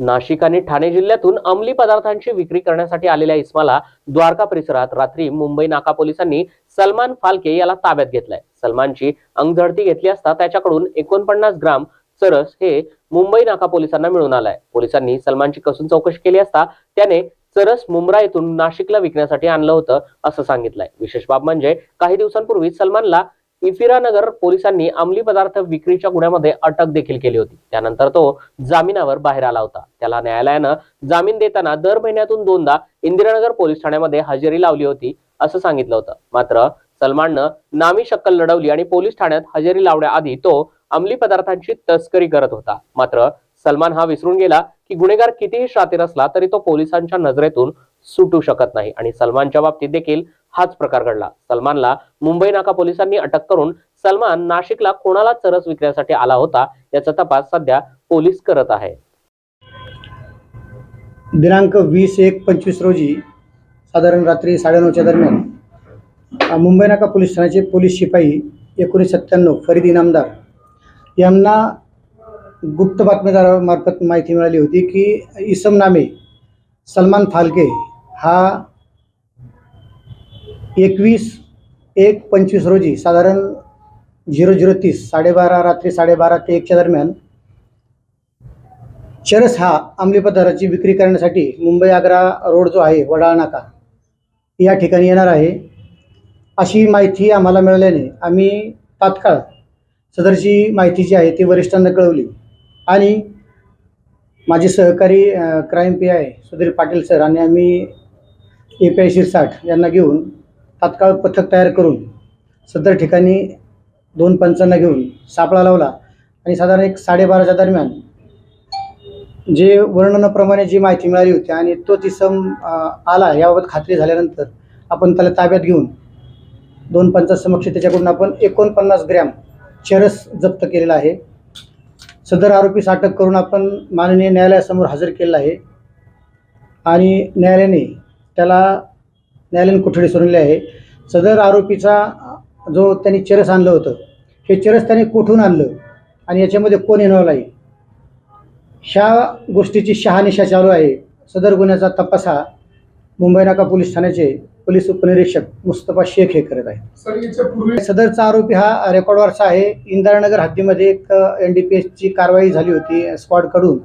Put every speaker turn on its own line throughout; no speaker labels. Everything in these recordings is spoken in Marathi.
नाशिक आणि ठाणे जिल्ह्यातून अंमली पदार्थांची विक्री करण्यासाठी आलेल्या इस्माला द्वारका परिसरात रात्री मुंबई नाका पोलिसांनी सलमान फालके याला ताब्यात घेतलाय. सलमानची अंगझडती घेतली असता त्याच्याकडून एकोणपन्नास ग्राम चरस हे मुंबई नाका पोलिसांना मिळून आलाय. पोलिसांनी सलमानची कसून चौकशी केली असता त्याने चरस मुंब्रा येथून नाशिकला विकण्यासाठी आणलं होतं असं सांगितलंय. विशेष बाब म्हणजे काही दिवसांपूर्वी सलमानला इफिरानगर पोलिसांनी अंमली पदार्थ विक्रीच्या गुन्ह्यामध्ये अटक देखील केली होती. त्यानंतर तो जामिनावर बाहेर आला होता. त्याला न्यायालयानं जामीन देताना दर महिन्यातून दोनदा इंदिरानगर पोलीस ठाण्यामध्ये हजेरी लावली होती असं सांगितलं होतं. मात्र सलमाननं नामी शक्कल लढवली आणि पोलीस ठाण्यात हजेरी लावण्याआधी तो अंमली पदार्थांची तस्करी करत होता. मात्र सलमान हा विसरून गेला की गुन्हेगार कितीही शातीर असला तरी तो पोलिसांच्या नजरेतून सुटू शकत नाही आणि सलमानच्या बाबतीत देखील हाच प्रकार घडला. सलमानला मुंबई नाका पोलिसांनी अटक करून सलमान नाशिकला कोणाला चरस विकण्यासाठी आला होता याचा तपास सध्या पोलीस करत आहे.
दिनांक वीस एक पंचवीस रोजी साधारण रात्री साडेनऊच्या दरम्यान मुंबई नाका पोलीस ठाण्याचे पोलीस शिपाई एकोणीस सत्त्याण्णव फरीद इनामदार यांना गुप्त बातमीदारामार्फत माहिती मिळाली होती की इसम नामे सलमान फाल्के हा एकवीस एक पंचवीस रोजी साधारण झिरो झिरो तीस साडेबारा रात्री साडेबारा ते एकच्या दरम्यान चरस हा अंमली पदार्थाची विक्री करण्यासाठी मुंबई आग्रा रोड जो आहे वडाळ नाका या ठिकाणी येणार आहे. अशी माहिती आम्हाला मिळाल्याने आम्ही तात्काळ सदरची माहिती जी आहे ती वरिष्ठांना कळवली. आणि माझे सहकारी crime P I Sudhir Patil sir आणि आम्ही ए पी आय शिरसाठ यांना घेऊन तात्काळ पथक तयार करून सदर ठिकाणी दोन पंचांना घेऊन सापळा लावला आणि साधारण एक साडेबाराच्या दरम्यान जे वर्णनाप्रमाणे जी माहिती मिळाली होती आणि तो तिसम आला याबाबत खात्री झाल्यानंतर आपण त्याला ताब्यात घेऊन दोन पंचासमक्ष त्याच्याकडून आपण एकोणपन्नास ग्रॅम चरस जप्त केलेला आहे. सदर आरोपीस अटक करून आपण माननीय न्यायालयासमोर हजर केलेला आहे. आणि न्यायालयाने त्याला न्यायालयीन कोठडी सोडलेली आहे. सदर आरोपीचा जो त्यांनी चरस आणलं होतं हे चरस त्याने कुठून आणलं आणि याच्यामध्ये कोण इन्व्हॉल्व आहे? ह्या गोष्टीची शहानिशा चालू आहे. सदर गुन्ह्याचा तपास हा मुंबई नाका पोलीस ठाण्याचे पोलीस उपनिरीक्षक मुस्तफा शेख हे करत आहेत. सदरचा आरोपी हा रेकॉर्डवरचा आहे. इंदिरानगर हद्दीमध्ये एक एन डी पी एसची कारवाई झाली होती स्क्वॉडकडून.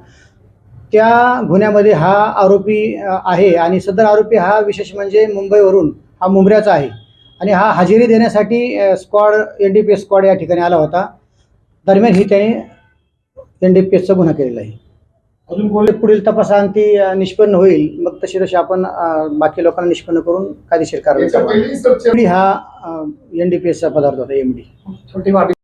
त्या गुन्ह्यामध्ये हा आरोपी आहे आणि सदर आरोपी हा विशेष म्हणजे मुंबईवरून हा मुंबऱ्याचा आहे. आणि हा हजेरी देण्यासाठी squad N D P S squad या ठिकाणी आला होता. दरम्यान ही त्याने एन डी पी एसचा गुन्हा केलेला आहे.
अजून कोणी
पुढील तपासांती निष्पन्न होईल. मग तशी तशी आपण बाकी लोकांना निष्पन्न करून कायदेशीर कारवाई हा एन डी पी एसचा पदार्थ होता एम डी.